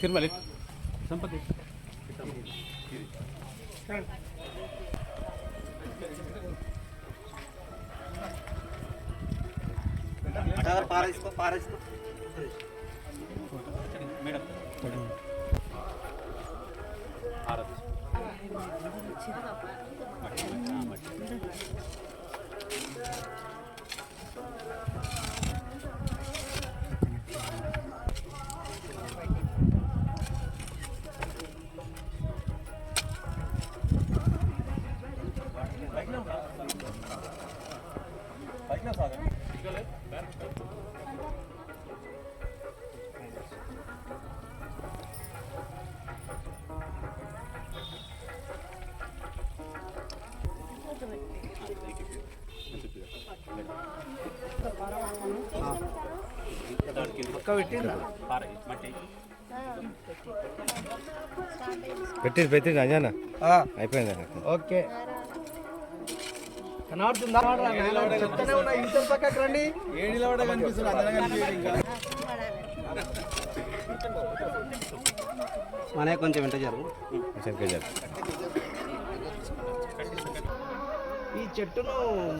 Tirumala Sampathi పారేసుకో పారేసుకో madam పెట్టింది పెట్టింది అజానా? అయిపోయింది. ఓకే. కనబడుతుందా? చెప్తానే ఉన్నా ఇంత పక్కకి రండి. మనే కొంచెం వెంట జరుగు. శంకర్ ఈ చెట్టును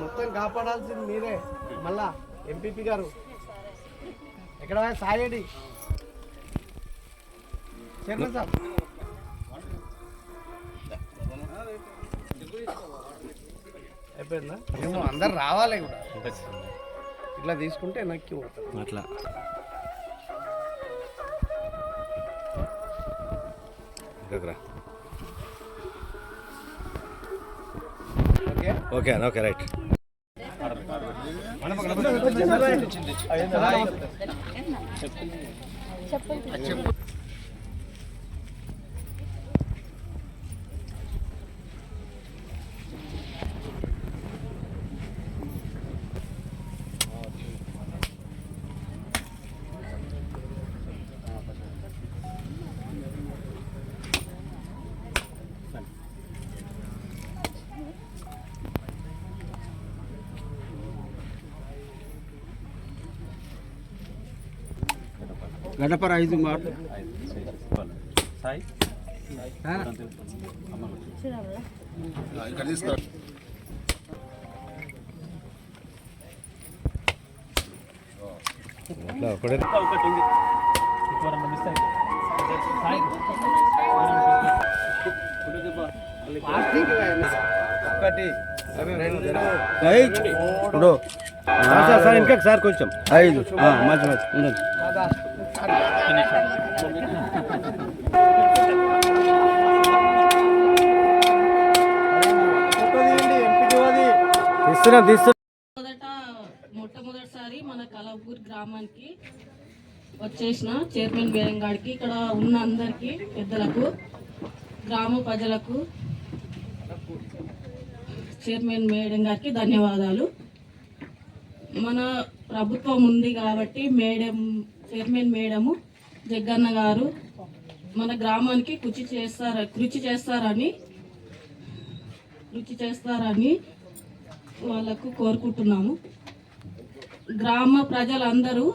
మొత్తం కాపాడాల్సింది మీరే. మళ్ళా ఎంపీపీ గారు. ఎక్కడ సాయండి చైర్మన్ సార్ అయిపోయిందా అందరు రావాలి కూడా ఇట్లా తీసుకుంటే వెనక్కి పోతారు అట్లా ఓకే ఓకే ఓకే రైట్ చెప్పండి. గడపర ఐదు అట్లా ఒకటే సార్ సార్ సార్ ఇంకా సార్ కొంచెం. ఐదు. మంచి మంచి. ఉండదు మొట్టమొదటిసారి మన కలవపూర్ గ్రామానికి వచ్చేసిన చైర్మన్ బేరంగాడికి ఇక్కడ ఉన్న అందరికీ పెద్దలకు గ్రామ ప్రజలకు చైర్మన్ మేడం గారికి ధన్యవాదాలు. మన ప్రభుత్వం ఉంది కాబట్టి మేడం చైర్మన్ మేడము జగ్గన్న గారు మన గ్రామానికి కృషి చేస్తార కృషి చేస్తారని కృషి చేస్తారని వాళ్ళకు కోరుకుంటున్నాము. గ్రామ ప్రజలందరూ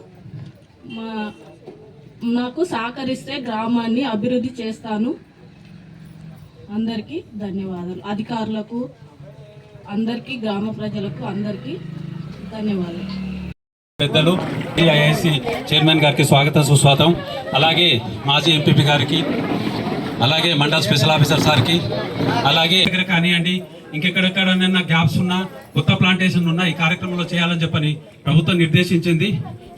మా నాకు సహకరిస్తే గ్రామాన్ని అభివృద్ధి చేస్తాను. అందరికీ ధన్యవాదాలు. అధికారులకు అందరికీ గ్రామ ప్రజలకు అందరికీ ధన్యవాదాలు. పెద్దలు ఐఐసి చైర్మన్ గారికి స్వాగత సుస్వాగతం. అలాగే మాజీ ఎంపీపీ గారికి అలాగే మండల స్పెషల్ ఆఫీసర్ సార్కి అలాగే దగ్గర కానివ్వండి ఇంకెక్కడెక్కడైనా గ్యాప్స్ ఉన్నా కొత్త ప్లాంటేషన్ ఉన్నా ఈ కార్యక్రమంలో చేయాలని చెప్పని ప్రభుత్వం నిర్దేశించింది.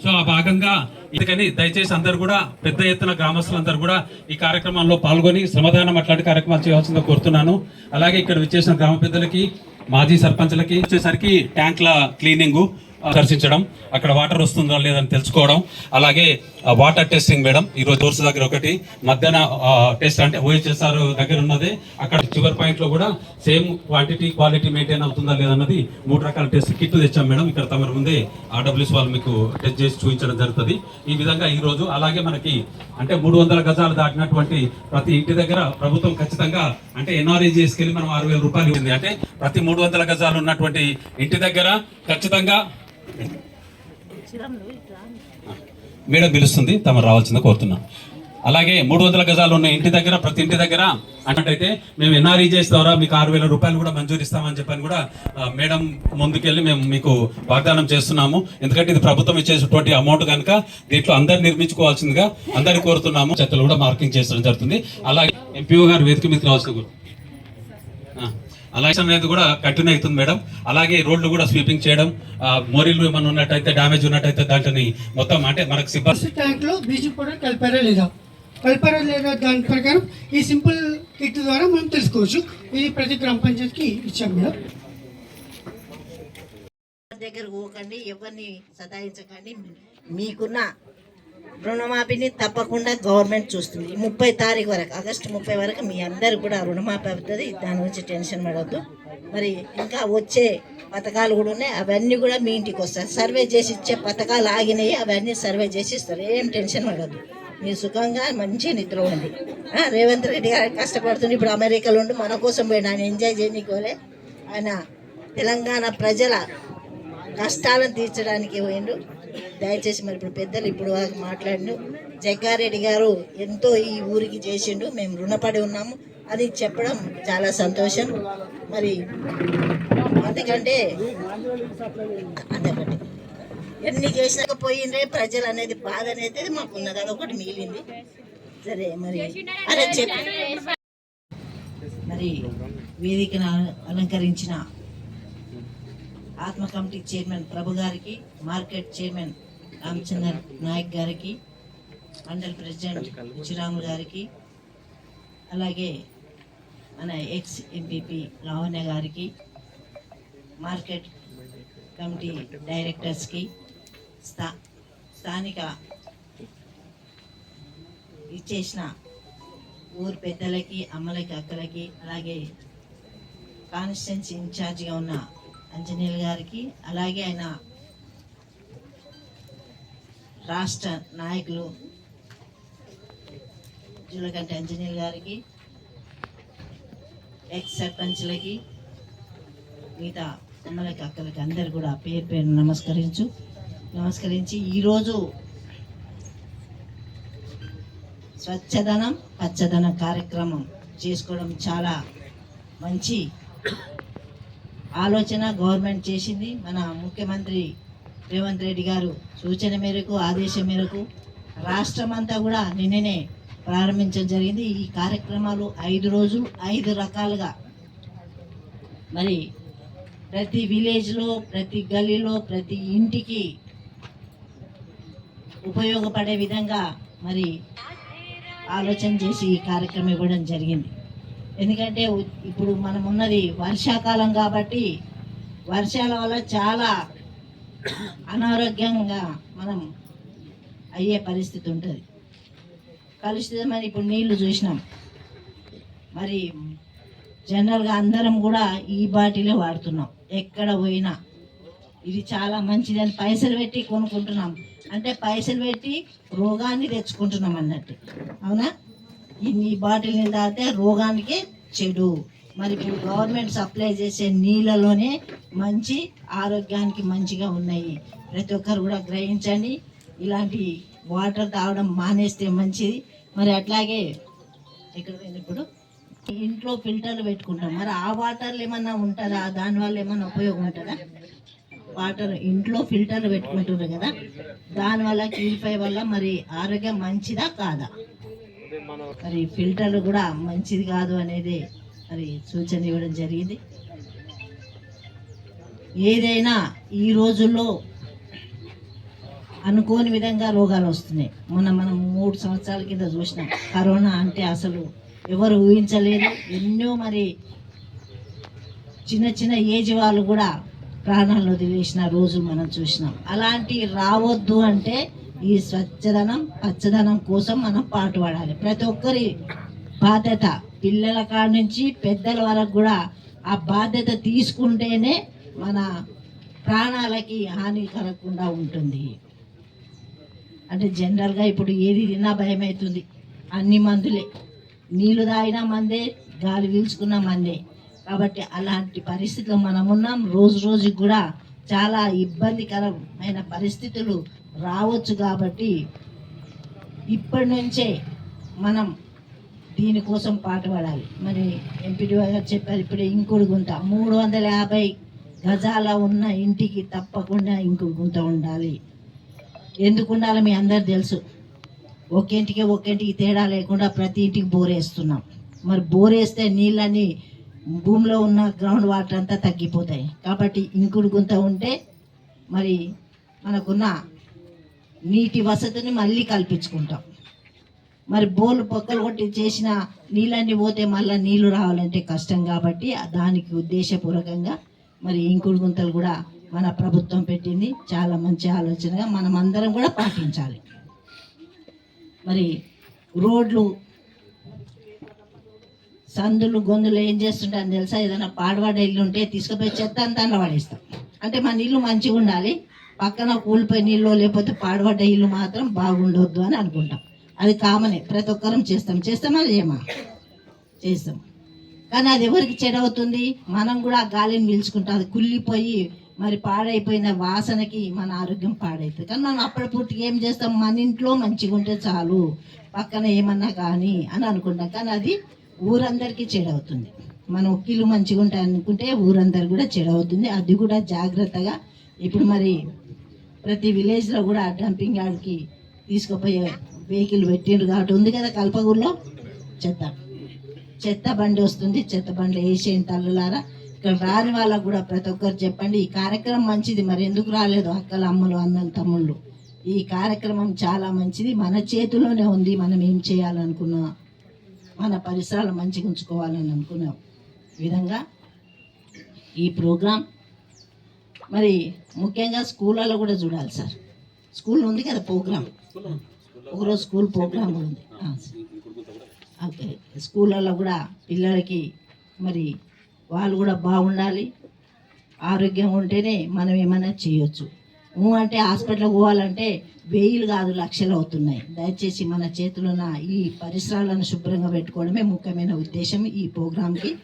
సో ఆ భాగంగా అందుకని దయచేసి అందరు కూడా పెద్ద ఎత్తున గ్రామస్తులందరూ కూడా ఈ కార్యక్రమంలో పాల్గొని శ్రమదానం అట్లాంటి కార్యక్రమాలు చేయాల్సిందిగా కోరుతున్నాను. అలాగే ఇక్కడ విచ్చేసిన గ్రామ పెద్దలకి మాజీ సర్పంచ్లకి వచ్చేసరికి ట్యాంక్ల క్లీనింగ్ దర్శించడం అక్కడ వాటర్ వస్తుందా లేదని తెలుసుకోవడం అలాగే వాటర్ టెస్టింగ్ మేడం ఈ రోజు దగ్గర ఒకటి మధ్యాహ్న టెస్ట్ అంటే ఓహెచ్ఎస్ఆర్ దగ్గర ఉన్నది అక్కడ చివరి పాయింట్లో కూడా సేమ్ క్వాంటిటీ క్వాలిటీ మెయింటైన్ అవుతుందా లేదన్నది మూడు రకాల టెస్ట్ కిట్లు తెచ్చాం మేడం. ఇక్కడ తమరి ముందే ఆర్డబ్ల్యూస్ వాళ్ళు మీకు టెస్ట్ చేసి చూపించడం జరుగుతుంది. ఈ విధంగా ఈ రోజు అలాగే మనకి అంటే మూడు వందల గజాలు దాటినటువంటి ప్రతి ఇంటి దగ్గర ప్రభుత్వం ఖచ్చితంగా అంటే ఎన్ఆర్ఈజీఎస్కి వెళ్ళి మనం ఆరు వేల రూపాయలు ఉంది అంటే ప్రతి మూడు వందల గజాలు ఉన్నటువంటి ఇంటి దగ్గర ఖచ్చితంగా మేడం పిలుస్తుంది తమ రావాల్సింది కోరుతున్నాం. అలాగే మూడు వందల గజాలు ఉన్న ఇంటి దగ్గర ప్రతి ఇంటి దగ్గర అన్నట్టయితే మేము ఎన్ఆర్ఈజేస్ ద్వారా మీకు ఆరు వేల రూపాయలు కూడా మంజూరు ఇస్తామని చెప్పని కూడా మేడం ముందుకెళ్ళి మేము మీకు వాగ్దానం చేస్తున్నాము. ఎందుకంటే ఇది ప్రభుత్వం ఇచ్చేటువంటి అమౌంట్ కనుక దీంట్లో అందరు నిర్మించుకోవాల్సిందిగా అందరు కోరుతున్నాము. చెత్తలు కూడా మార్కింగ్ చేసడం జరుగుతుంది. అలాగే ఎంపీఓ గారు వేదిక మీదకి రావాల్సిన అలాగే అనేది కూడా కంటిన్యూ అవుతుంది మేడం. అలాగే రోడ్లు కూడా స్వీపింగ్ చేయడం మోరీలు ఏమైనా ఉన్నట్టయితే డ్యామేజ్ ఉన్నట్టయితే దాంట్ని మొత్తం అంటే మనకు సిబ్బంది ఫస్ట్ ట్యాంక్లో బ్లీచింగ్ పౌడర్ కలిపారా లేదా? కలిపారా లేదా దాని ప్రకారం ఈ సింపుల్ కిట్ ద్వారా మనం తెలుసుకోవచ్చు. ఇది ప్రతి గ్రామ పంచాయతీకి ఇచ్చాం మేడం. దగ్గర పోకండి ఎవరిని సతాయించకండి. మీకున్న రుణమాఫీని తప్పకుండా గవర్నమెంట్ చూస్తుంది. ముప్పై తారీఖు వరకు ఆగస్టు ముప్పై వరకు మీ అందరు కూడా రుణమాఫీ అవుతుంది. దాని గురించి టెన్షన్ పడవద్దు మరి ఇంకా వచ్చే పథకాలు కూడా ఉన్నాయి. అవన్నీ కూడా మీ ఇంటికి వస్తాయి. సర్వే చేసి ఇచ్చే పథకాలు ఆగినాయి. అవన్నీ సర్వే చేసి ఇస్తారు. ఏం టెన్షన్ పడద్దు. మీరు సుఖంగా మంచి నిద్ర ఉండి రేవంత్ రెడ్డి గారు కష్టపడుతుంది ఇప్పుడు అమెరికాలో ఉండి మన కోసం పోయిన ఆయన ఎంజాయ్ చేయనీకోలే. ఆయన తెలంగాణ ప్రజల కష్టాలను తీర్చడానికి పోయిండు. దయచేసి మరి ఇప్పుడు పెద్దలు ఇప్పుడు మాట్లాడిండు జగ్గారెడ్డి గారు ఎంతో ఈ ఊరికి చేసిండు. మేము రుణపడి ఉన్నాము. అది చెప్పడం చాలా సంతోషం. మరి ఎందుకంటే అదొకటి ఎన్ని చేసినాక పోయిండ్రే ప్రజలు అనేది బాధ అనేది మాకు ఉన్నది అదొకటి మిగిలింది. సరే మరి అదే చెప్పి మరి వేదికను అలంకరించిన ఆత్మ కమిటీ చైర్మన్ ప్రభు గారికి మార్కెట్ చైర్మన్ రామచందర్ నాయక్ గారికి మండల్ ప్రెసిడెంట్ శ్రీరాములు గారికి అలాగే మన ఎక్స్ ఎంపీపీ లావణ్య గారికి మార్కెట్ కమిటీ డైరెక్టర్స్కి స్థా స్థానిక ఇచ్చేసిన ఊరు పెద్దలకి అమ్మలకి అక్కలకి అలాగే కాన్స్టిట్యున్సీ ఇన్ఛార్జిగా ఉన్న అంజనీల్ గారికి అలాగే ఆయన రాష్ట్ర నాయకులు జులకంటి అంజనీల్ గారికి ఎక్స్ సర్పంచ్లకి మిగతా అమ్మలకి అక్కలకి అందరు కూడా పేరు పేరు నమస్కరించు. నమస్కరించి ఈరోజు స్వచ్ఛదనం పచ్చదనం కార్యక్రమం చేసుకోవడం చాలా మంచి ఆలోచన గవర్నమెంట్ చేసింది. మన ముఖ్యమంత్రి రేవంత్ రెడ్డి గారు సూచన మేరకు ఆదేశం మేరకు రాష్ట్రం అంతా కూడా నిన్ననే ప్రారంభించడం జరిగింది. ఈ కార్యక్రమాలు ఐదు రోజులు ఐదు రకాలుగా. మరి ప్రతి విలేజ్లో ప్రతి గల్లీలో ప్రతి ఇంటికి ఉపయోగపడే విధంగా మరి ఆలోచన చేసి ఈ కార్యక్రమం ఇవ్వడం జరిగింది. ఎందుకంటే ఇప్పుడు మనం ఉన్నది వర్షాకాలం కాబట్టి వర్షాల వల్ల చాలా అనారోగ్యంగా మనం అయ్యే పరిస్థితి ఉంటుంది. కలుషితమైన ఇప్పుడు నీళ్ళు చూసినాం. మరి జనరల్గా అందరం కూడా ఈ బాటిలే వాడుతున్నాం. ఎక్కడ పోయినా. ఇది చాలా మంచిదని పైసలు పెట్టి కొనుక్కుంటున్నాం. అంటే పైసలు పెట్టి రోగాన్ని తెచ్చుకుంటున్నాం అన్నట్టు. అవునా? ఇన్ని బాటిల్ని తాగితే రోగానికి చెడు. మరి ఇప్పుడు గవర్నమెంట్ సప్లై చేసే నీళ్ళలోనే మంచి ఆరోగ్యానికి మంచిగా ఉన్నాయి. ప్రతి ఒక్కరు కూడా గ్రహించండి. ఇలాంటి వాటర్ తాగడం మానేస్తే మంచిది. మరి అట్లాగే ఇక్కడ ఇప్పుడు? ఇంట్లో ఫిల్టర్లు పెట్టుకుంటాం. మరి ఆ వాటర్లు ఏమన్నా ఉంటుందా? దానివల్ల ఏమన్నా ఉపయోగం ఉంటుందా? వాటర్ ఇంట్లో ఫిల్టర్లు పెట్టుకుంటున్నారు కదా. దానివల్ల క్యూరిఫై వల్ల మరి ఆరోగ్యం మంచిదా కాదా? మరి ఫిల్టర్లు కూడా మంచిది కాదు అనేది మరి సూచన ఇవ్వడం జరిగింది. ఏదైనా ఈ రోజుల్లో అనుకోని విధంగా రోగాలు వస్తున్నాయి. మొన్న మనం మూడు సంవత్సరాల కింద చూసినాం. కరోనా అంటే అసలు ఎవరు ఊహించలేదు. ఎన్నో మరి చిన్న చిన్న ఏజ్ వాళ్ళు కూడా ప్రాణాలు వదిలేసిన రోజు మనం చూసినాం. అలాంటి రావద్దు అంటే ఈ స్వచ్ఛదనం పచ్చదనం కోసం మనం పాటుపడాలి. ప్రతి ఒక్కరి బాధ్యత పిల్లల కాడ నుంచి పెద్దల వరకు కూడా ఆ బాధ్యత తీసుకుంటేనే మన ప్రాణాలకి హాని కలగకుండా ఉంటుంది. అంటే జనరల్గా ఇప్పుడు ఏది తిన్నా భయం అవుతుంది అన్ని మందులే. నీళ్ళు తాగిన మందే గాలి పీల్చుకున్న మందే. కాబట్టి అలాంటి పరిస్థితిలో మనం ఉన్నాం రోజు రోజుకి కూడా చాలా ఇబ్బందికరమైన పరిస్థితులు రావచ్చు కాబట్టి ఇప్పటి నుంచే మనం దీనికోసం పాటుపడాలి. మరి ఎంపీడీ గారు చెప్పారు ఇప్పుడు ఇంకుడు గుంత. మూడు వందల యాభై గజాల ఉన్న ఇంటికి తప్పకుండా ఇంకుడు గుంత ఉండాలి. ఎందుకు ఉండాలో మీ అందరు తెలుసు. ఒకేంటికి ఒకేంటికి తేడా లేకుండా ప్రతి ఇంటికి బోరేస్తున్నాం మరి బోరేస్తే నీళ్ళని భూమిలో ఉన్న గ్రౌండ్ వాటర్ అంతా తగ్గిపోతాయి. కాబట్టి ఇంకుడు గుంత ఉంటే మరి మనకున్న నీటి వసతిని మళ్ళీ కల్పించుకుంటాం. మరి బోర్లు పొక్కలు కొట్టి చేసిన నీళ్ళన్నీ పోతే మళ్ళీ నీళ్ళు రావాలంటే కష్టం కాబట్టి దానికి ఉద్దేశపూర్వకంగా మరి ఇంకుడు గుంతలు కూడా మన ప్రభుత్వం పెట్టింది. చాలా మంచి ఆలోచనగా మనం అందరం కూడా పాటించాలి. మరి రోడ్లు సందులు గొంతులు ఏం చేస్తుంటారని తెలుసా? ఏదైనా పాడవాడ ఇల్లు ఉంటే తీసుకుపోయి చెత్త అంతా అందులో పడేస్తాం. అంటే మన ఇల్లు మంచిగా ఉండాలి. పక్కన కూలిపోయి నీళ్ళు లేకపోతే పాడబడ్డ ఇల్లు మాత్రం బాగుండొద్దు అని అనుకుంటాం. అది కామనే. ప్రతి ఒక్కరం చేస్తాం. చేస్తామా లేమా? చేస్తాం. కానీ అది ఎవరికి చెడవుతుంది? మనం కూడా ఆ గాలిని పీల్చుకుంటాం అది కుళ్ళిపోయి మరి పాడైపోయిన వాసనకి మన ఆరోగ్యం పాడైతుంది కానీ మనం అప్పటి పూర్తిగా ఏం చేస్తాం? మన ఇంట్లో మంచిగా ఉంటే చాలు. పక్కన ఏమన్నా కానీ అని అనుకుంటాం. కానీ అది ఊరందరికీ చెడవుతుంది. మనం ఒక్కిళ్ళు మంచిగా ఉంటాయి అనుకుంటే ఊరందరు కూడా చెడవుతుంది. అది కూడా జాగ్రత్తగా ఇప్పుడు మరి ప్రతి విలేజ్లో కూడా డంపింగ్ యార్డ్కి తీసుకుపోయే వెహికల్ పెట్టిండ్రు కాబట్టి ఉంది కదా కల్పగూరులో చెత్త. చెత్త బండి వస్తుంది చెత్త బండి వేసేయండి తల్లులారా. ఇక్కడ రాని వాళ్ళకు కూడా ప్రతి ఒక్కరు చెప్పండి ఈ కార్యక్రమం మంచిది మరి ఎందుకు రాలేదు అక్కలు అమ్మలు అన్నలు తమ్ముళ్ళు? ఈ కార్యక్రమం చాలా మంచిది మన చేతిలోనే ఉంది మనం ఏం చేయాలనుకున్నా మన పరిసరాలు మంచిగా ఉంచుకోవాలని అనుకున్న. విధంగా ఈ ప్రోగ్రాం మరి ముఖ్యంగా స్కూళ్ళలో కూడా చూడాలి సార్. స్కూల్ ఉంది కదా ప్రోగ్రామ్. ఒకరోజు స్కూల్ ప్రోగ్రామ్ ఉంది. సార్. ఓకే. స్కూళ్ళలో కూడా పిల్లలకి మరి వాళ్ళు కూడా బాగుండాలి. ఆరోగ్యంగా ఉంటేనే మనం ఏమైనా చేయొచ్చు. అంటే హాస్పిటల్కి పోవాలంటే వెయ్యిలు కాదు లక్షలు అవుతున్నాయి. దయచేసి మన చేతిలో ఉన్న ఈ పరిసరాలను శుభ్రంగా పెట్టుకోవడమే ముఖ్యమైన ఉద్దేశం ఈ ప్రోగ్రాంకి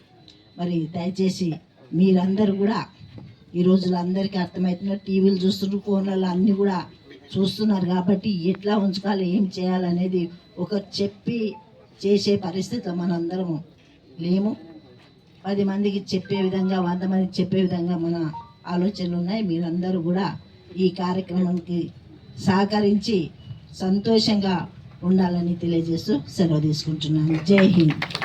మరి దయచేసి మీరందరూ కూడా ఈ రోజుల్లో అందరికీ అర్థమవుతున్నారు టీవీలు చూస్తున్నారు ఫోన్లలో అన్నీ కూడా చూస్తున్నారు కాబట్టి ఎట్లా ఉంచుకోవాలి ఏం చేయాలనేది ఒక చెప్పి చేసే పరిస్థితి మనందరము లేము. పది మందికి చెప్పే విధంగా వంద మందికి చెప్పే విధంగా మన ఆలోచనలు ఉన్నాయి. మీరందరూ కూడా ఈ కార్యక్రమానికి సహకరించి సంతోషంగా ఉండాలని తెలియజేస్తూ సెలవు తీసుకుంటున్నాను. జై హింద్.